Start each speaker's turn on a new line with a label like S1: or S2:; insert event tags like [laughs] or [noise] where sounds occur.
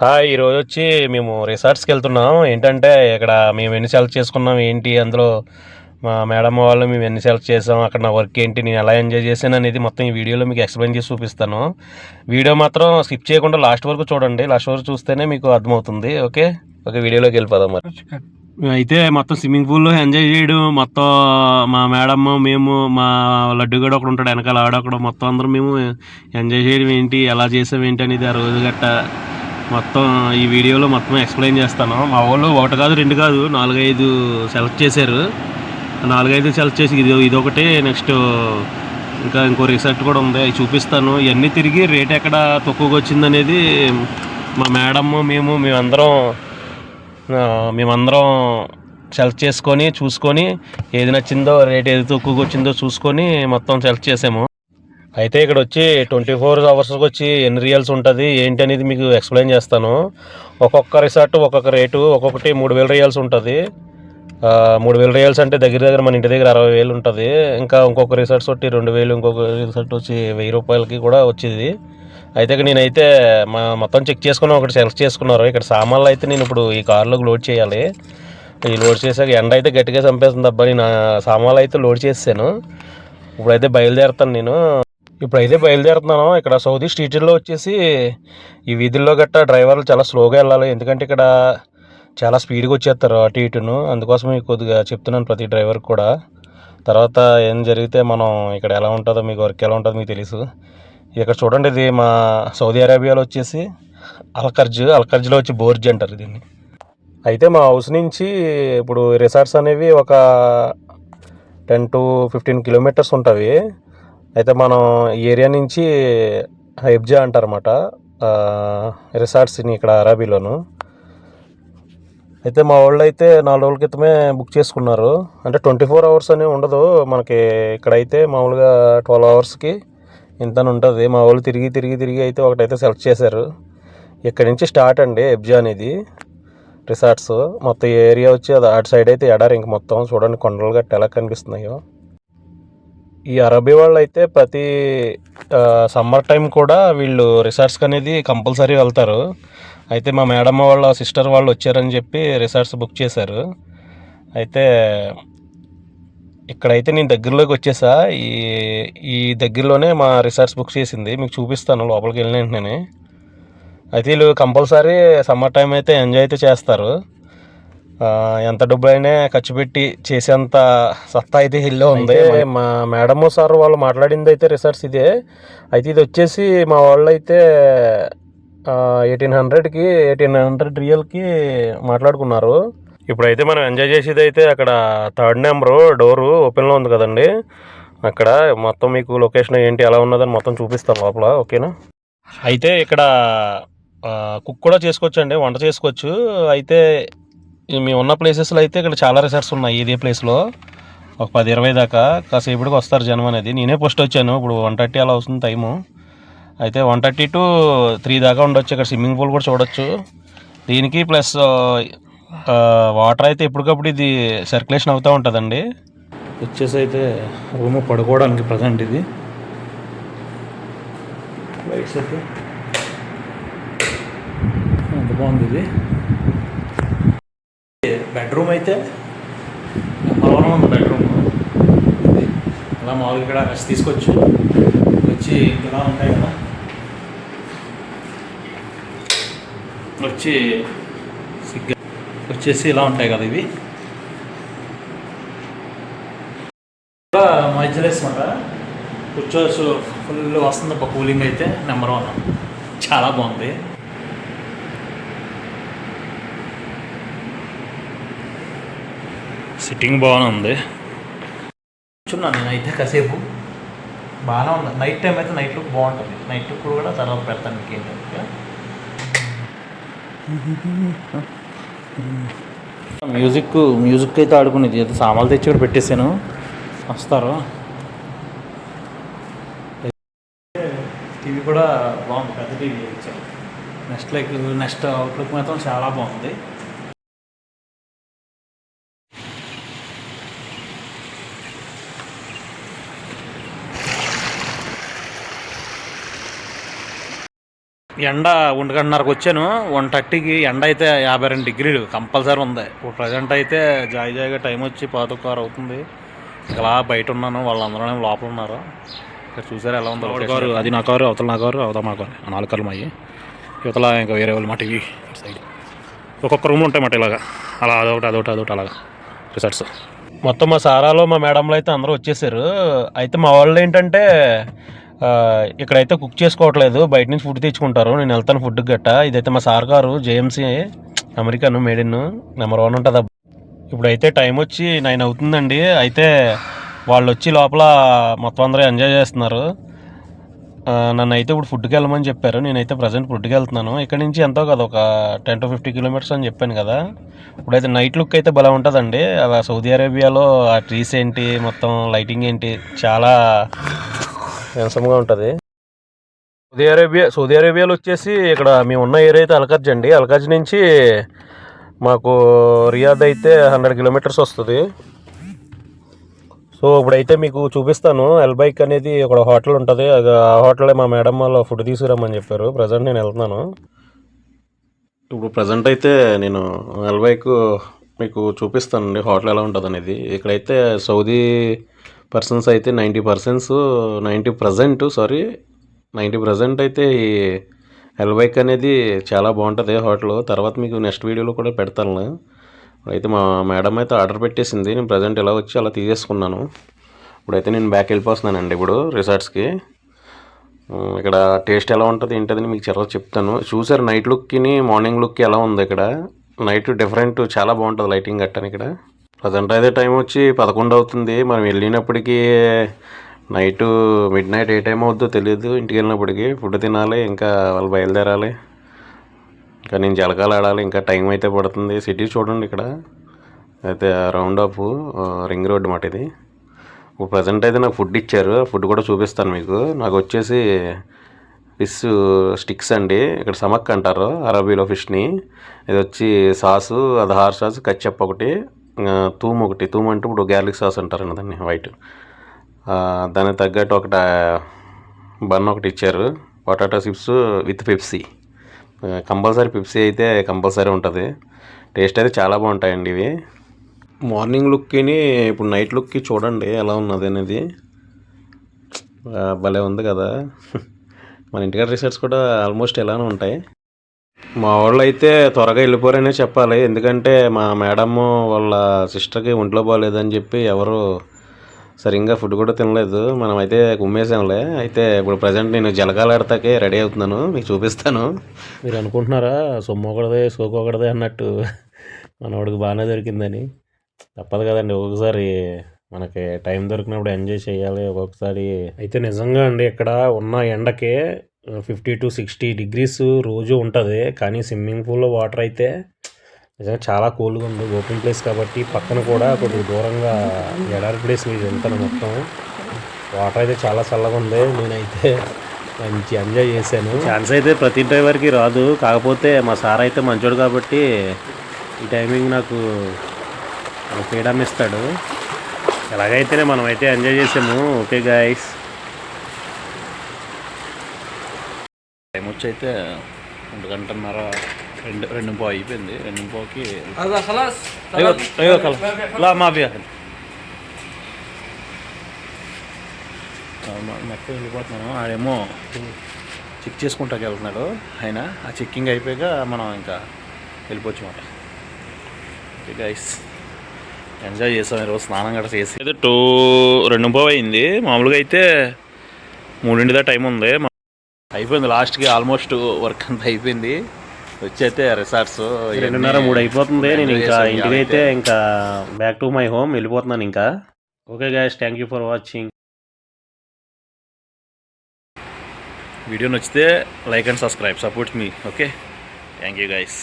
S1: Hi ఈరోజు వచ్చి మేము రిసార్ట్స్కి వెళ్తున్నాం. ఏంటంటే ఇక్కడ మేము ఎన్ని సెలెక్ట్ చేసుకున్నాం ఏంటి అందులో మా మేడం వాళ్ళు మేము ఎన్ని సెలెక్ట్ చేసాం అక్కడ నా వర్క్ ఏంటి నేను ఎలా ఎంజాయ్ చేశాను అనేది మొత్తం ఈ వీడియోలో మీకు ఎక్స్ప్లెయిన్ చేసి చూపిస్తాను. వీడియో మాత్రం స్కిప్ చేయకుండా లాస్ట్ వరకు చూడండి. లాస్ట్ వరకు చూస్తేనే మీకు అర్థమవుతుంది. ఓకే ఓకే వీడియోలోకి వెళ్ళిపోదాం మరి. అయితే మొత్తం స్విమ్మింగ్ పూల్లో ఎంజాయ్ చేయడం మొత్తం మా మేడమ్ మేము మా లడ్డు కూడా ఒకడు ఉంటాడు వెనకాల ఆడ ఒకడు మొత్తం అందరం మేము ఎంజాయ్ చేయడం ఏంటి ఎలా చేసాం ఏంటి అనేది ఆ రోజు గట్టా మొత్తం ఈ వీడియోలో మొత్తం ఎక్స్ప్లెయిన్ చేస్తాను. మా వాళ్ళు ఒకటి కాదు రెండు కాదు నాలుగైదు సెలెక్ట్ చేశారు. నాలుగైదు సెలెక్ట్ చేసి ఇది ఇదొకటి నెక్స్ట్ ఇంకా ఇంకో రిసార్ట్ కూడా ఉంది. అవి చూపిస్తాను. ఇవన్నీ తిరిగి రేట్ ఎక్కడ తక్కువగా వచ్చిందనేది మా మేడమ్ మేము మేమందరం మేమందరం సెలెక్ట్ చేసుకొని చూసుకొని ఏది నచ్చిందో రేట్ ఏది తక్కువగా వచ్చిందో చూసుకొని మొత్తం సెలెక్ట్ చేసాము. అయితే ఇక్కడ వచ్చి ట్వంటీ ఫోర్ అవర్స్కి వచ్చి ఎన్ని రియల్స్ ఉంటుంది ఏంటి అనేది మీకు ఎక్స్ప్లెయిన్ చేస్తాను. ఒక్కొక్క రిసార్ట్ ఒక్కొక్క రేటు ఒక్కొక్కటి మూడు వేల రియల్స్ ఉంటుంది. మూడు వేల రియల్స్ అంటే దగ్గర దగ్గర మన ఇంటి దగ్గర అరవై వేలు ఉంటుంది. ఇంకా ఇంకొక రిసార్ట్స్ వచ్చి రెండు వేలు ఇంకొక రిసార్ట్ వచ్చి వెయ్యి రూపాయలకి కూడా వచ్చేది. అయితే నేనైతే మా మొత్తం చెక్ చేసుకుని ఒకటి సెలెక్ట్ చేసుకున్నారు. ఇక్కడ సామాన్లు అయితే నేను ఇప్పుడు ఈ కార్లోకి లోడ్ చేయాలి. ఈ లోడ్ చేసాక ఎండ అయితే గట్టిగా చంపేస్తుంది అబ్బా నేను సామాన్లు అయితే లోడ్ చేసాను ఇప్పుడైతే బయలుదేరుతాను నేను. ఇప్పుడైతే బయలుదేరుతున్నాను. ఇక్కడ సౌదీ స్ట్రీట్లో వచ్చేసి ఈ వీధుల్లో గట్టా డ్రైవర్లు చాలా స్లోగా వెళ్ళాలి. ఎందుకంటే ఇక్కడ చాలా స్పీడ్గా వచ్చేస్తారు అటు ఇటును. అందుకోసం మీకు కొద్దిగా చెప్తున్నాను ప్రతి డ్రైవర్ కూడా. తర్వాత ఏం జరిగితే మనం ఇక్కడ ఎలా ఉంటుందో మీకు వర్క్ ఎలా ఉంటుందో మీకు తెలుసు. ఇక్కడ చూడండి ఇది మా సౌదీ అరేబియాలో వచ్చేసి అల్కర్జ్. అల్కర్జ్లో వచ్చి బోర్జ్ అంటారు దీన్ని. అయితే మా హౌస్ నుంచి ఇప్పుడు రిసార్ట్స్ అనేవి ఒక టెన్ టు ఫిఫ్టీన్ కిలోమీటర్స్ ఉంటుంది అయితే మనం ఏరియా నుంచి హైబ్జా అంటారన్నమాట. రిసార్ట్స్ని ఇక్కడ అరాబీలోను. అయితే మా వాళ్ళు అయితే నాలుగు రోజుల క్రితమే బుక్ చేసుకున్నారు. అంటే ట్వంటీ ఫోర్ అవర్స్ అని ఉండదు. మనకి ఇక్కడైతే మామూలుగా ట్వెల్వ్ అవర్స్కి ఇంత ఉంటుంది. మా వాళ్ళు తిరిగి తిరిగి తిరిగి అయితే ఒకటైతే సెలెక్ట్ చేశారు. ఇక్కడ నుంచి స్టార్ట్ అండి ఎబ్జా అనేది. రిసార్ట్స్. మొత్తం ఏరియా వచ్చి అది అటు సైడ్ అయితే ఎడారి ఇంక మొత్తం చూడండి కొండలు గట్ట ఎలా కనిపిస్తున్నాయో. ఈ అరబీ వాళ్ళు అయితే ప్రతి సమ్మర్ టైం కూడా వీళ్ళు రిసార్ట్స్కి అనేది కంపల్సరీ వెళ్తారు. అయితే మా మేడమ్ వాళ్ళ సిస్టర్ వాళ్ళు వచ్చారని చెప్పి రిసార్ట్స్ బుక్ చేశారు. అయితే ఇక్కడైతే నేను దగ్గరలోకి వచ్చేసా. ఈ ఈ దగ్గరలోనే మా రిసార్ట్స్ బుక్ చేసింది. మీకు చూపిస్తాను లోపలికి వెళ్ళిన వెంటనే. అయితే వీళ్ళు కంపల్సరీ సమ్మర్ టైం అయితే ఎంజాయ్ అయితే చేస్తారు. ఎంత డబ్బు అయినా ఖర్చు పెట్టి చేసేంత సత్తా అయితే హిల్లో ఉంది. మా మేడమ్ సార్ వాళ్ళు మాట్లాడింది అయితే రిసార్ట్స్ ఇదే. అయితే ఇది వచ్చేసి మా వాళ్ళు అయితే ఎయిటీన్ హండ్రెడ్కి ఎయిటీన్ హండ్రెడ్ రియల్కి మాట్లాడుకున్నారు. ఇప్పుడైతే మనం ఎంజాయ్ చేసేది అయితే అక్కడ థర్డ్ నెంబరు డోరు ఓపెన్లో ఉంది కదండి. అక్కడ మొత్తం మీకు లొకేషన్ ఏంటి ఎలా ఉన్నదని మొత్తం చూపిస్తాను లోపల ఓకేనా? అయితే ఇక్కడ కుక్ కూడా చేసుకోవచ్చు అండి వంట చేసుకోవచ్చు. అయితే మేము ఉన్న ప్లేసెస్లో అయితే ఇక్కడ చాలా రిసార్ట్స్ ఉన్నాయి ఇదే ప్లేస్లో ఒక పది ఇరవై దాకా కాసేపటికి వస్తారు జనం అనేది. నేనే ఫస్ట్ వచ్చాను. ఇప్పుడు వన్ థర్టీ అలా వస్తుంది టైము అయితే వన్ థర్టీ టు త్రీ దాకా ఉండొచ్చు. ఇక్కడ స్విమ్మింగ్ పూల్ కూడా చూడొచ్చు. దీనికి ప్లస్ వాటర్ అయితే ఎప్పటికప్పుడు ఇది సర్క్యులేషన్ అవుతూ ఉంటుందండి. వచ్చేసి అయితే రూమ్ పడుకోవడానికి ప్రజెంట్ ఇది. లైట్స్ అయితే. ఎంత బాగుంది ఇది. బెడ్రూమ్ అయితే? నెంబర్ వన్ ఉంది బెడ్రూమ్. అలా మామూలుగా ఇక్కడ రెస్ట్ తీసుకోవచ్చు. వచ్చి ఇలా ఉంటాయి కదా? వచ్చి సిగ్గా వచ్చేసి ఇలా ఉంటాయి కదా ఇవి. మధ్యలేస్ మాట కూర్చోవచ్చు. ఫుల్ వస్తుంది ఒక కూలింగ్ అయితే నెంబర్ వన్. చాలా బాగుంది. సిట్టింగ్ బాగానే ఉంది. కూర్చున్నాను నేనైతే కాసేపు. బాగానే ఉంది నైట్ టైం అయితే నైట్ లుక్ బాగుంటుంది. నైట్ లుక్ కూడా తర్వాత పెడతాను మీకు ఏంటంటే మ్యూజిక్ మ్యూజిక్ అయితే ఆడుకునేది. ఏదో సామాన్లు తెచ్చి కూడా పెట్టేశాను. వస్తారు. టీవీ కూడా బాగుంది. పెద్ద టీవీ ఇచ్చారు నెక్స్ట్ లైక్ నెక్స్ట్ అవుట్లుక్ మాత్రం చాలా బాగుంది. ఎండ ఒంటిగంటన్నరకు వచ్చాను. వన్ థర్టీకి ఎండ అయితే యాభై రెండు డిగ్రీలు కంపల్సరీ ఉంది. ఇప్పుడు ప్రజెంట్ అయితే జాయి జాయిగా టైం వచ్చి పాతకారు అవుతుంది. ఇలా బయట ఉన్నాను. వాళ్ళందరూ ఏమో లోపల ఉన్నారు. ఇక్కడ చూసారు ఎలా ఉందో కారు అది నా కారు అవతల నా కారు అవతల మా కారు ఆ నాలుగు కార్లు మాయి. యువతల ఇంకా వేరే వాళ్ళు మాట ఇవి సైడ్ ఒక్కొక్క రూమ్ ఉంటాయి మాట ఇలాగా. అలా అదొకటి అదొకటి అదొకటి అలాగా. రిసార్ట్స్ మొత్తం మా సారాలో మా మేడంలో అయితే అందరూ వచ్చేసారు. అయితే మా వాళ్ళు ఏంటంటే ఇక్కడైతే కుక్ చేసుకోవట్లేదు. బయట నుంచి ఫుడ్ తెచ్చుకుంటారు. నేను వెళ్తాను ఫుడ్ గట్ట. ఇదైతే మా సార్ గారు జేఎంసీ అమెరికాను మేడిన్ నెంబర్ వన్ ఉంటుంది ఇప్పుడైతే టైం వచ్చి నైన్ అవుతుందండి. అయితే వాళ్ళు వచ్చి లోపల మొత్తం అందరూ ఎంజాయ్ చేస్తున్నారు. నన్ను అయితే ఇప్పుడు ఫుడ్కి వెళ్ళమని చెప్పారు. నేనైతే ప్రజెంట్ ఫుడ్కి వెళ్తున్నాను. ఇక్కడ నుంచి ఎంతో కదా ఒక టెన్ టు ఫిఫ్టీ కిలోమీటర్స్ అని చెప్పాను కదా. ఇప్పుడైతే నైట్ లుక్ అయితే భలే ఉంటుందండి. అలా సౌదీ అరేబియాలో ఆ ట్రీస్ ఏంటి మొత్తం లైటింగ్ ఏంటి చాలా హ్యాండ్సమ్గా ఉంటుంది. సౌదీ అరేబియా సౌదీ అరేబియాలో వచ్చేసి ఇక్కడ మేము ఉన్న ఏరియా అయితే అల్కజ్ అండి. అల్కజ్ నుంచి మాకు రియాద్ అయితే హండ్రెడ్ కిలోమీటర్స్ వస్తుంది. సో ఇప్పుడైతే మీకు చూపిస్తాను. ఎల్ బైక్ అనేది ఒక హోటల్ ఉంటుంది. అది ఆ హోటలే మా మేడం వాళ్ళు ఫుడ్ తీసుకురమ్మని చెప్పారు. ప్రజెంట్ నేను వెళ్తున్నాను. ఇప్పుడు ప్రజెంట్ అయితే నేను ఎల్ బైక్ మీకు చూపిస్తానండి. హోటల్ ఎలా ఉంటుంది అనేది ఇక్కడైతే సౌదీ పర్సన్స్ అయితే ninety persons ninety percent sorry ninety percent అయితే ఈ ఎల్బైక్ అనేది చాలా బాగుంటుంది హోటల్. తర్వాత మీకు నెక్స్ట్ వీడియోలో కూడా పెడతాను. అయితే మా మేడం అయితే ఆర్డర్ పెట్టేసింది. నేను ప్రజెంట్ ఎలా వచ్చి అలా తీసేసుకున్నాను. ఇప్పుడైతే నేను బ్యాక్ వెళ్ళిపోతున్నానండి ఇప్పుడు రిసార్ట్స్కి ఇక్కడ టేస్ట్ ఎలా ఉంటుంది ఏంటని మీకు చాలా చెప్తాను. చూసారు నైట్ లుక్కిని మార్నింగ్ లుక్కి ఎలా ఉంది ఇక్కడ? నైట్ డిఫరెంట్ చాలా బాగుంటుంది లైటింగ్ గట్టని ఇక్కడ. ప్రజెంట్ అయితే టైం వచ్చి పదకొండు అవుతుంది. మనం వెళ్ళినప్పటికీ నైట్ మిడ్ నైట్ ఏ టైం అవుద్దో తెలియదు ఇంటికి వెళ్ళినప్పటికీ ఫుడ్ తినాలి ఇంకా వాళ్ళు బయలుదేరాలి. ఇంకా నేను జలకాలు ఆడాలి ఇంకా టైం అయితే పడుతుంది. సిటీ చూడండి ఇక్కడ. అయితే రౌండ్ ఆఫ్ రింగ్ రోడ్ మాట ఇది. ఇప్పుడు ప్రజెంట్ అయితే నాకు ఫుడ్ ఇచ్చారు. ఫుడ్ కూడా చూపిస్తాను మీకు. నాకు వచ్చేసి ఫిష్ స్టిక్స్ అండి. ఇక్కడ సమక్ అంటారు అరబీలో ఫిష్ని ఇది వచ్చి సాసు అది హార్ సాస్ కచ్చప్ ఒకటి. తూమ్ ఒకటి తూమ్ అంటే ఇప్పుడు గార్లిక్ సాస్ అంటారండి దాన్ని వైట్. దానికి తగ్గట్టు ఒకటి బన్ ఒకటి ఇచ్చారు. Potato chips with Pepsi. Compulsory Pepsi అయితే కంపల్సరీ ఉంటుంది. టేస్ట్ అయితే చాలా బాగుంటాయండి ఇవి. మార్నింగ్ లుక్కిని ఇప్పుడు నైట్ లుక్కి చూడండి ఎలా ఉన్నది అనేది. భలే ఉంది కదా. [laughs] మన ఇంటికాడ రిసార్ట్స్ కూడా ఆల్మోస్ట్ ఎలానే ఉంటాయి. మా వాళ్ళు అయితే త్వరగా వెళ్ళిపోరనే చెప్పాలి. ఎందుకంటే మా మేడమ్ వాళ్ళ సిస్టర్కి ఒంట్లో బాగాలేదని చెప్పి ఎవరు సరిగ్గా ఫుడ్ కూడా తినలేదు. మనం అయితే కుమ్మేసాంలే అయితే ఇప్పుడు ప్రజెంట్ నేను జలకాలాడతాకే రెడీ అవుతున్నాను. మీకు చూపిస్తాను. మీరు అనుకుంటున్నారా? సొమ్ము ఒకటిదే సోకు ఒకటిదే అన్నట్టు మనవాడికి బాగానే దొరికిందని. తప్పదు కదండి. ఒక్కొక్కసారి మనకి టైం దొరికినప్పుడు ఎంజాయ్ చేయాలి ఒక్కొక్కసారి. అయితే నిజంగా అండి ఇక్కడ ఉన్న ఎండకి ఫిఫ్టీ టు సిక్స్టీ డిగ్రీస్ రోజు ఉంటుంది కానీ స్విమ్మింగ్ పూల్లో వాటర్ అయితే నిజంగా చాలా కూల్గా ఉంది. ఓపెన్ ప్లేస్ కాబట్టి పక్కన కూడా కొద్దిగా దూరంగా ఎడారి ప్లేస్ మీద వెళ్తాను మొత్తం. వాటర్ అయితే చాలా చల్లగా ఉంది. నేనైతే మంచి ఎంజాయ్ చేశాను. ఛాన్స్ అయితే ప్రతి డ్రైవర్కి రాదు. కాకపోతే మా సార్ అయితే మంచోడు కాబట్టి ఈ టైమింగ్ నాకు ఫ్రీడమ్ ఇస్తాడు ఎలాగైతేనే మనం అయితే ఎంజాయ్ చేసాము. ఓకే గాయస్ వచ్చి అయితే ఒంటి గంటన్నర రెండు రెండు పో అయిపోయింది. రెండు
S2: పోకి
S1: అయ్యో నెక్క వెళ్ళిపోతున్నాను. ఆడేమో చెక్ చేసుకుంటాకి వెళ్తున్నాడు ఆయన. ఆ చెక్కింగ్ అయిపోయాక మనం ఇంకా వెళ్ళిపోవచ్చు మాట ఓకే గైస్ ఎంజాయ్ చేసాం ఈరోజు స్నానం గట్రా చేసి. అయితే టూ రెండు పోయింది మామూలుగా అయితే మూడింటిదా టైం ఉంది. అయిపోయింది లాస్ట్కి ఆల్మోస్ట్ వర్క్ అంతా అయిపోయింది. వచ్చి అయితే రిసార్ట్స్ రెండున్నర మూడు అయిపోతుంది. నేను ఇంకా ఇంటికి అయితే ఇంకా బ్యాక్ టు మై హోమ్ వెళ్ళిపోతున్నాను ఇంకా. Okay guys thank you for watching video నచ్చితే like and subscribe. Support me. Okay thank you guys